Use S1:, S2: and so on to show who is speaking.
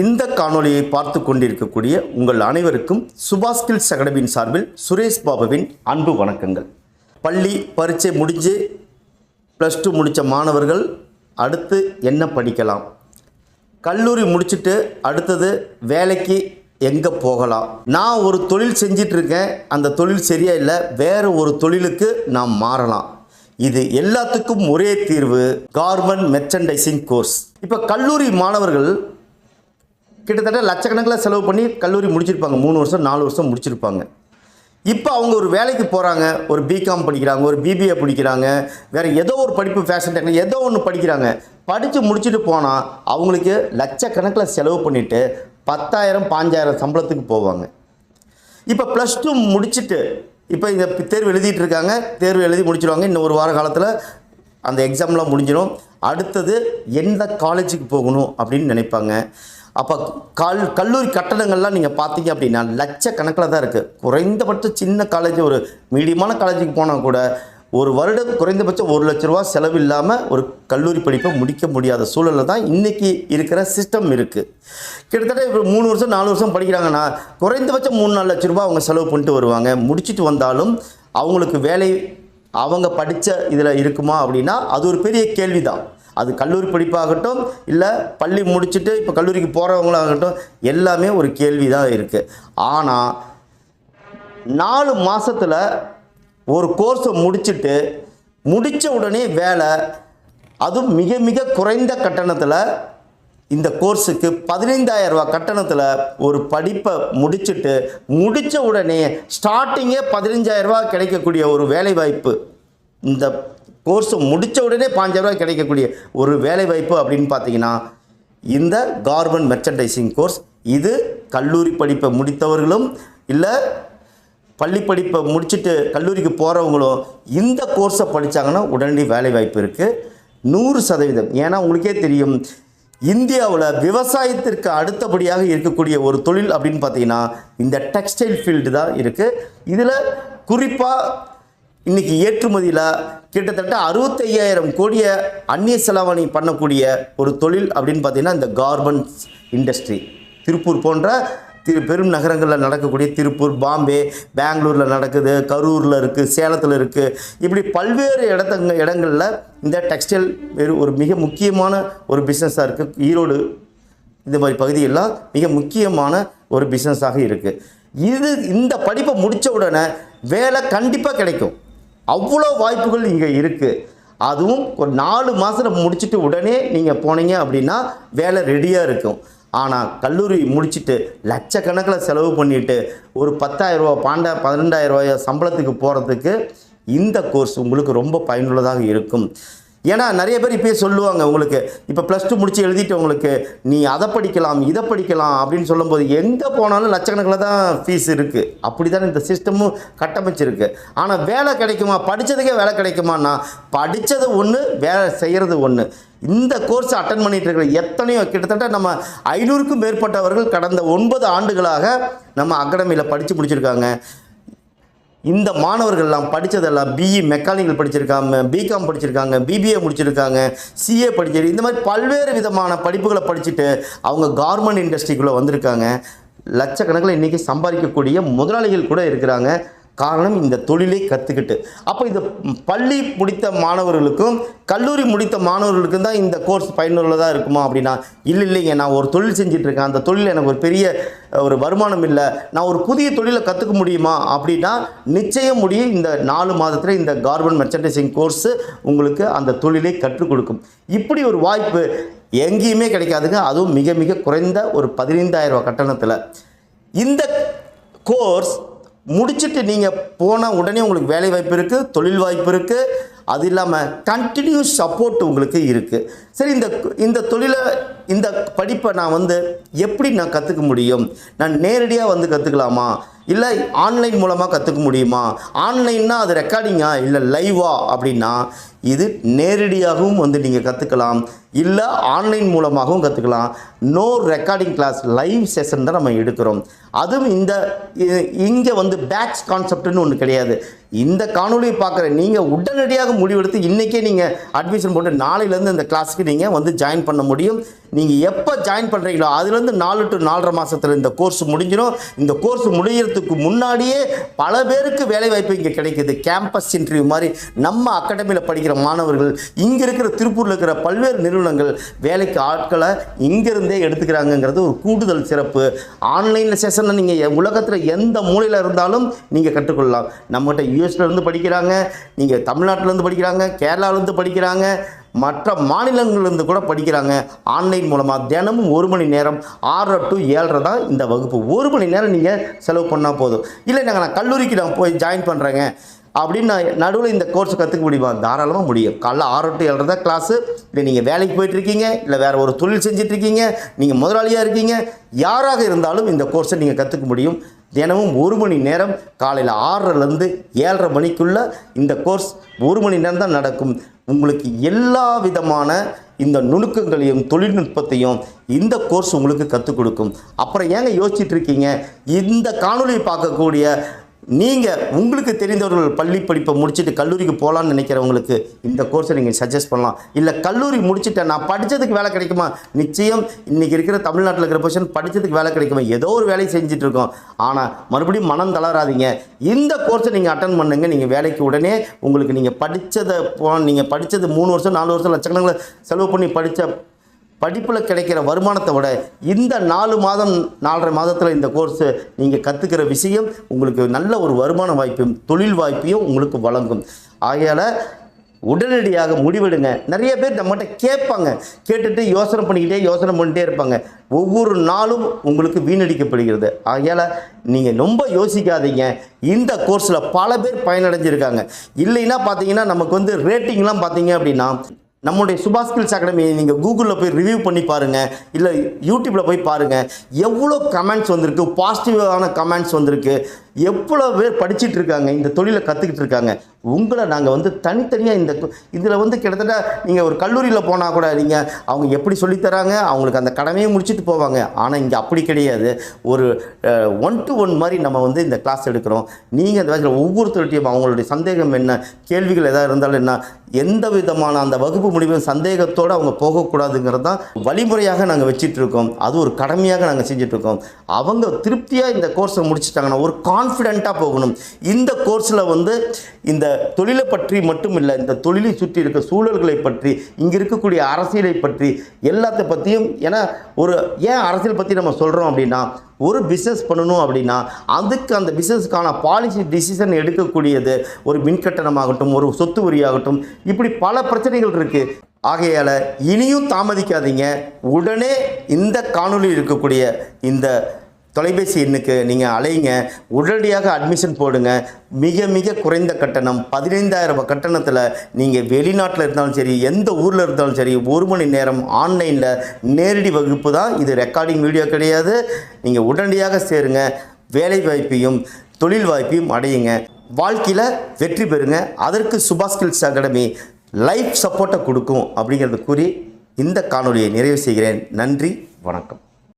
S1: இந்த காணொலியை பார்த்து கொண்டிருக்கக்கூடிய உங்கள் அனைவருக்கும் சுபாஸ்கில்ஸ் அகாடமியின் சார்பில் சுரேஷ் பாபுவின் அன்பு வணக்கங்கள். பள்ளி பரீட்சை முடிஞ்சு ப்ளஸ் டூ முடித்த மாணவர்கள் அடுத்து என்ன படிக்கலாம்? கல்லூரி முடிச்சுட்டு அடுத்தது வேலைக்கு எங்கே போகலாம்? நான் ஒரு தொழில் செஞ்சிட்ருக்கேன். அந்த தொழில் சரியா இல்லை. வேறு ஒரு தொழிலுக்கு நாம் மாறலாம். இது எல்லாத்துக்கும் ஒரே தீர்வு கார்மெண்ட் மெர்ச்சன்டைசிங் கோர்ஸ். இப்போ கல்லூரி மாணவர்கள் கிட்டத்தட்ட லட்சக்கணக்கில் செலவு பண்ணி கல்லூரி முடிச்சிருப்பாங்க. மூணு வருஷம் நாலு வருஷம் முடிச்சிருப்பாங்க. இப்போ அவங்க ஒரு வேலைக்கு போகிறாங்க ஒரு பிகாம் படிக்கிறாங்க ஒரு பிபிஏ படிக்கிறாங்க. வேறு ஏதோ ஒரு படிப்பு ஃபேஷன் டெக்னாலஜி ஏதோ ஒன்று படிக்கிறாங்க. படித்து முடிச்சுட்டு போனால் அவங்களுக்கு லட்சக்கணக்கில் செலவு பண்ணிவிட்டு பத்தாயிரம் பாஞ்சாயிரம் சம்பளத்துக்கு போவாங்க. இப்போ ப்ளஸ் டூ முடிச்சுட்டு இப்போ இந்த தேர்வு எழுதிட்டு இருக்காங்க. தேர்வு எழுதி முடிச்சிடுவாங்க இன்னும் ஒரு வார காலத்தில் அந்த எக்ஸாம்லாம் முடிஞ்சிடும். அடுத்தது எந்த காலேஜுக்கு போகணும் அப்படின்னு நினைப்பாங்க. அப்போ கல் கல்லூரி கட்டணங்கள்லாம் நீங்கள் பார்த்தீங்க அப்படின்னா லட்சக்கணக்கில் தான் இருக்குது குறைந்தபட்ச சின்ன காலேஜ் ஒரு மீடியமான காலேஜுக்கு போனால் கூட ஒரு வருடம் குறைந்தபட்சம் ஒரு லட்ச ரூபா செலவு இல்லாமல் ஒரு கல்லூரி படிப்பை முடிக்க முடியாத சூழலில் தான் இன்றைக்கி இருக்கிற சிஸ்டம் இருக்குது கிட்டத்தட்ட இப்போ மூணு வருஷம் நாலு வருஷம் படிக்கிறாங்கன்னா குறைந்தபட்சம் மூணு நாலு லட்ச ரூபா அவங்க செலவு பண்ணிட்டு வருவாங்க. முடிச்சுட்டு வந்தாலும் அவங்களுக்கு வேலை அவங்க படித்த இதில் இருக்குமா அப்படின்னா அது ஒரு பெரிய கேள்வி தான் அது கல்லூரி படிப்பாகட்டும் இல்லை பள்ளி முடிச்சுட்டு இப்போ கல்லூரிக்கு போகிறவங்களாகட்டும் எல்லாமே ஒரு கேள்வி தான் இருக்குது ஆனால் நாலு மாதத்தில் ஒரு கோர்ஸை முடிச்சுட்டு முடித்த உடனே வேலை அதுவும் மிக மிக குறைந்த கட்டணத்தில் இந்த கோர்ஸுக்கு பதினைந்தாயிரம் கட்டணத்தில் ஒரு படிப்பை முடிச்சுட்டு முடித்த உடனே ஸ்டார்டிங்கே பதினஞ்சாயிரம் கிடைக்கக்கூடிய ஒரு வேலைவாய்ப்பு இந்த கோர்ஸை முடித்த உடனே பாஞ்சாயிரம் கிடைக்கக்கூடிய ஒரு வேலைவாய்ப்பு அப்படின்னு பார்த்தீங்கன்னா இந்த கார்மெண்ட் மெர்ச்சன்டைசிங் கோர்ஸ். இது கல்லூரி படிப்பை முடித்தவர்களும் இல்லை பள்ளி படிப்பை முடிச்சுட்டு கல்லூரிக்கு போகிறவங்களும் இந்த கோர்ஸை படித்தாங்கன்னா உடனடி வேலைவாய்ப்பு இருக்குது நூறு சதவீதம். ஏன்னா உங்களுக்கே தெரியும் இந்தியாவில் விவசாயத்திற்கு அடுத்தபடியாக இருக்கக்கூடிய ஒரு தொழில் அப்படின்னு பார்த்தீங்கன்னா இந்த டெக்ஸ்டைல் ஃபீல்டு தான் இருக்குது இதில் குறிப்பாக இன்றைக்கி ஏற்றுமதியில் கிட்டத்தட்ட அறுபத்தையாயிரம் கோடியை அந்நிய செலவணி பண்ணக்கூடிய ஒரு தொழில் அப்படின்னு பார்த்தீங்கன்னா இந்த கார்மெண்ட்ஸ் இண்டஸ்ட்ரி திருப்பூர் போன்ற திரு பெரும் நகரங்களில் நடக்கக்கூடிய திருப்பூர் பாம்பே பெங்களூரில் நடக்குது கரூரில் இருக்குது சேலத்தில் இருக்குது இப்படி பல்வேறு இடத்தங்க இடங்களில் இந்த டெக்ஸ்டைல் வெறும் ஒரு மிக முக்கியமான ஒரு பிஸ்னஸாக இருக்குது ஈரோடு இந்த மாதிரி பகுதியெல்லாம் மிக முக்கியமான ஒரு பிஸ்னஸாக இருக்குது இது இந்த படிப்பை முடித்த உடனே வேலை கண்டிப்பாக கிடைக்கும். அவ்வளோ வாய்ப்புகள் இங்கே இருக்குது அதுவும் ஒரு நாலு மாதம் முடிச்சுட்டு உடனே நீங்கள் போனீங்க அப்படின்னா வேலை ரெடியாக இருக்கும். ஆனால் கல்லூரி முடிச்சுட்டு லட்சக்கணக்கில் செலவு பண்ணிவிட்டு ஒரு பத்தாயிரம் பாண்ட பன்னெண்டாயிரரூபாய சம்பளத்துக்கு போகிறதுக்கு இந்த கோர்ஸ் உங்களுக்கு ரொம்ப பயனுள்ளதாக இருக்கும். ஏன்னா நிறைய பேர் இப்போயே சொல்லுவாங்க உங்களுக்கு இப்போ ப்ளஸ் டூ முடிச்சு எழுதிட்டவங்களுக்கு நீ அதை படிக்கலாம் இதை படிக்கலாம் அப்படின்னு சொல்லும்போது எங்கே போனாலும் லட்சக்கணக்கில் தான் ஃபீஸ் இருக்குது அப்படி தான் இந்த சிஸ்டமும் கட்டமைச்சிருக்கு. ஆனால் வேலை கிடைக்குமா? படித்ததுக்கே வேலை கிடைக்குமான்னா படித்தது ஒன்று வேலை செய்கிறது ஒன்று இந்த கோர்ஸ் அட்டன் பண்ணிட்டு இருக்கிற எத்தனையோ கிட்டத்தட்ட நம்ம ஐநூறுக்கும் மேற்பட்டவர்கள் கடந்த ஒன்பது ஆண்டுகளாக நம்ம அகாடமியில் படித்து முடிச்சிருக்காங்க. இந்த மாணவர்கள்லாம் படித்ததெல்லாம் பிஇ மெக்கானிக்கல் படிச்சிருக்காங்க பிகாம் படிச்சிருக்காங்க பிபிஏ முடிச்சிருக்காங்க சிஏ படிச்சிருக்கு இந்த மாதிரி பல்வேறு விதமான படிப்புகளை படிச்சுட்டு அவங்க கார்மெண்ட் இண்டஸ்ட்ரிக்குள்ளே வந்திருக்காங்க. லட்சக்கணக்கில் இன்றைக்கி சம்பாதிக்கக்கூடிய முதலாளிகள் கூட இருக்கிறாங்க. காரணம் இந்த தொழிலை கற்றுக்கிட்டு அப்போ இந்த பள்ளி முடித்த மாணவர்களுக்கும் கல்லூரி முடித்த மாணவர்களுக்கும் தான் இந்த கோர்ஸ் பயனுள்ளதாக இருக்குமா அப்படின்னா இல்லை இல்லைங்க நான் ஒரு தொழில் செஞ்சிட்ருக்கேன். அந்த தொழில் எனக்கு ஒரு பெரிய ஒரு வருமானம் இல்லை. நான் ஒரு புதிய தொழிலை கற்றுக்க முடியுமா? அப்படின்னா நிச்சயம் முடியும் இந்த நாலு மாதத்தில் இந்த கார்மெண்ட் மெர்ச்சன்டைசிங் கோர்ஸு உங்களுக்கு அந்த தொழிலை கற்றுக் கொடுக்கும். இப்படி ஒரு வாய்ப்பு எங்கேயுமே கிடைக்காதுங்க. அதுவும் மிக மிக குறைந்த ஒரு பதினைந்தாயிரம் கட்டணத்தில். இந்த கோர்ஸ் முடிச்சுட்டு நீங்கள் போனால் உடனே உங்களுக்கு வேலை வாய்ப்பு இருக்குது தொழில் வாய்ப்பு இருக்குது அது இல்லாமல் கண்டினியூஸ் சப்போர்ட் உங்களுக்கு இருக்குது சரி இந்த இந்த தொழிலை இந்த படிப்பை நான் வந்து எப்படி நான் கற்றுக்க முடியும்? நான் நேரடியாக வந்து கற்றுக்கலாமா இல்லை ஆன்லைன் மூலமாக கற்றுக்க முடியுமா? ஆன்லைன்னா அது ரெக்கார்டிங்கா இல்லை லைவா அப்படின்னா இது நேரடியாகவும் வந்து நீங்கள் கற்றுக்கலாம் இல்லை ஆன்லைன் மூலமாகவும் கற்றுக்கலாம் no recording class live session தான் நம்ம எடுக்கிறோம். அதுவும் இந்த இங்கே வந்து பேட்ச் கான்செப்ட்னு ஒன்று கிடையாது. இந்த காணொலியை பார்க்குற நீங்கள் உடனடியாக முடிவெடுத்து இன்றைக்கே நீங்கள் அட்மிஷன் போட்டு நாளையிலேருந்து இந்த கிளாஸுக்கு நீங்கள் வந்து ஜாயின் பண்ண முடியும். நீங்கள் எப்போ ஜாயின் பண்ணுறீங்களோ அதுலேருந்து நாலு டு நாலரை மாதத்தில் இந்த கோர்ஸ் முடிஞ்சிடும். இந்த கோர்ஸ் முடிகிறதுக்கு முன்னாடியே பல பேருக்கு வேலைவாய்ப்பு இங்கே கிடைக்கிது. கேம்பஸ் இன்டர்வியூ மாதிரி நம்ம அகாடமியில் படிக்கிற மாணவர்கள் இங்கே இருக்கிற திருப்பூரில் இருக்கிற பல்வேறு நிறுவனங்கள் வேலைக்கு ஆட்களை இங்கேருந்தே எடுத்துக்கிறாங்கங்கிறது ஒரு கூடுதல் சிறப்பு. ஆன்லைனில் செஷனில் நீங்கள் உலகத்தில் எந்த மூலையில் இருந்தாலும் நீங்கள் கற்றுக்கொள்ளலாம். நம்மகிட்ட யூஎஸ்லேருந்து படிக்கிறாங்க நீங்கள் தமிழ்நாட்டிலேருந்து படிக்கிறாங்க கேரளாவிலேருந்து படிக்கிறாங்க மற்ற மாநிலங்கள்லேருந்து கூட படிக்கிறாங்க. ஆன்லைன் மூலமாக தினமும் ஒரு மணி நேரம் ஆறரை டு ஏழரை தான் இந்த வகுப்பு. ஒரு மணி நேரம் நீங்கள் செலவு பண்ணால் போதும். இல்லை நாங்கள் நான் கல்லூரிக்கு நான் போய் ஜாயின் பண்ணுறேங்க அப்படின்னு நான் நடுவில் இந்த கோர்ஸ் கற்றுக்க முடியுமா? தாராளமாக முடியும். காலைல ஆறு டு ஏழரை தான் கிளாஸு இல்லை நீங்கள் வேலைக்கு போயிட்டுருக்கீங்க இல்லை வேறு ஒரு தொழில் செஞ்சிட்ருக்கீங்க நீங்கள் முதலாளியாக இருக்கீங்க யாராக இருந்தாலும் இந்த கோர்ஸை நீங்கள் கற்றுக்க முடியும். தினமும் ஒரு மணி நேரம் காலையில் ஆறரைலேருந்து ஏழரை மணிக்குள்ளே இந்த கோர்ஸ் ஒரு மணி நேரம் தான் நடக்கும். உங்களுக்கு எல்லா விதமான இந்த நுணுக்கங்களையும் தொழில்நுட்பத்தையும் இந்த கோர்ஸ் உங்களுக்கு கற்றுக் கொடுக்கும். அப்புறம் ஏங்க யோசிச்சுட்டு இருக்கீங்க? இந்த காணொலியை பார்க்கக்கூடிய நீங்கள் உங்களுக்கு தெரிந்தவர்கள் பள்ளி படிப்பை முடிச்சுட்டு கல்லூரிக்கு போகலான்னு நினைக்கிறவங்களுக்கு இந்த கோர்ஸை நீங்கள் சஜஸ்ட் பண்ணலாம். இல்லை கல்லூரி முடிச்சுட்டேன் நான் படித்ததுக்கு வேலை கிடைக்குமா? நிச்சயம் இன்றைக்கி இருக்கிற தமிழ்நாட்டில் இருக்கிற பொசிஷன் படித்ததுக்கு வேலை கிடைக்குமா? ஏதோ ஒரு வேலையை செஞ்சுட்டு இருக்கோம். ஆனால் மறுபடியும் மனம் தளராதீங்க. இந்த கோர்ஸை நீங்கள் அட்டன் பண்ணுங்கள் நீங்கள் வேலைக்கு உடனே உங்களுக்கு நீங்கள் படித்ததை போ நீங்கள் படித்தது மூணு வருஷம் நாலு வருஷம் லட்சக்கணக்கில் செலவு பண்ணி படித்த படிப்பில் கிடைக்கிற வருமானத்தை விட இந்த நாலு மாதம் நாலரை மாதத்தில் இந்த கோர்ஸு நீங்கள் கற்றுக்கிற விஷயம் உங்களுக்கு நல்ல ஒரு வருமான வாய்ப்பையும் தொழில் வாய்ப்பையும் உங்களுக்கு வழங்கும். ஆகையால் உடனடியாக முடிவெடுங்க. நிறைய பேர் நம்மகிட்ட கேட்பாங்க. கேட்டுட்டு யோசனை பண்ணிக்கிட்டே யோசனை பண்ணிட்டே இருப்பாங்க. ஒவ்வொரு நாளும் உங்களுக்கு வீணடிக்கப்படுகிறது. ஆகையால் நீங்கள் ரொம்ப யோசிக்காதீங்க. இந்த கோர்ஸில் பல பேர் பயனடைஞ்சிருக்காங்க. இல்லைன்னா பார்த்தீங்கன்னா நமக்கு வந்து ரேட்டிங்லாம் பார்த்தீங்க அப்படின்னா நம்முடைய சுபாஷ் ஸ்கில்ஸ் அகாடமி நீங்கள் கூகுளில் போய் ரிவ்யூ பண்ணி பாருங்கள் இல்லை யூடியூப்பில் போய் பாருங்கள் எவ்வளோ கமெண்ட்ஸ் வந்திருக்கு பாசிட்டிவான கமெண்ட்ஸ் வந்திருக்கு. எவ்வளோ பேர் படிச்சுட்டு இருக்காங்க இந்த தொழிலை கற்றுக்கிட்டு இருக்காங்க. உங்களை நாங்கள் வந்து தனித்தனியாக இந்த இதில் வந்து கிட்டத்தட்ட நீங்கள் ஒரு கல்லூரியில் போனால் கூட நீங்கள் அவங்க எப்படி சொல்லித்தராங்க அவங்களுக்கு அந்த கடமையை முடிச்சுட்டு போவாங்க. ஆனால் இங்கே அப்படி கிடையாது. ஒரு ஒன் டு ஒன் மாதிரி நம்ம வந்து இந்த கிளாஸ் எடுக்கிறோம். நீங்கள் அந்த வகையில் ஒவ்வொருத்தருடையும் அவங்களுடைய சந்தேகம் என்ன கேள்விகள் எதாவது இருந்தாலும் என்ன எந்த விதமான அந்த வகுப்பு முடிவும் சந்தேகத்தோடு அவங்க போகக்கூடாதுங்கிறது தான் வழிமுறையாக நாங்கள் வச்சிட்ருக்கோம் அது ஒரு கடமையாக நாங்கள் செஞ்சுட்டு இருக்கோம். அவங்க திருப்தியாக இந்த கோர்ஸை முடிச்சிட்டாங்கன்னா ஒரு கான்ஃபிடெண்ட்டாக போகணும். இந்த கோர்ஸில் வந்து இந்த தொழிலை பற்றி மட்டும் இல்லை இந்த தொழிலை சுற்றி இருக்க சூழல்களை பற்றி இங்கே இருக்கக்கூடிய அரசியலை பற்றி எல்லாத்தை பற்றியும் ஏன்னா ஒரு ஏன் அரசியல் பற்றி நம்ம சொல்கிறோம் அப்படின்னா ஒரு பிஸ்னஸ் பண்ணணும் அப்படின்னா அதுக்கு அந்த பிஸ்னஸ்க்கான பாலிசி டிசிஷன் எடுக்கக்கூடியது ஒரு மின்கட்டணமாகட்டும் ஒரு சொத்து உரியாகட்டும் இப்படி பல பிரச்சனைகள் இருக்குது ஆகையால் இனியும் தாமதிக்காதீங்க. உடனே இந்த காணொலி இருக்கக்கூடிய இந்த தொலைபேசி எண்ணுக்கு நீங்கள் அலைங்க. உடனடியாக அட்மிஷன் போடுங்க. மிக மிக குறைந்த கட்டணம். பதினைந்தாயிரம் ரூபாய் கட்டணத்தில் நீங்கள் வெளிநாட்டில் இருந்தாலும் சரி எந்த ஊரில் இருந்தாலும் சரி ஒரு மணி நேரம் ஆன்லைனில் நேரடி வகுப்பு தான் இது. ரெக்கார்டிங் வீடியோ கிடையாது. நீங்கள் உடனடியாக சேருங்க. வேலை வாய்ப்பையும் தொழில் வாய்ப்பையும் அடையுங்க. வாழ்க்கையில் வெற்றி பெறுங்க. அதற்கு சுபாஷ் ஸ்கில்ஸ் அகாடமி லைஃப் சப்போர்ட்டை கொடுக்கும் அப்படிங்கிறத கூறி இந்த காணொலியை நிறைவு செய்கிறேன். நன்றி வணக்கம்.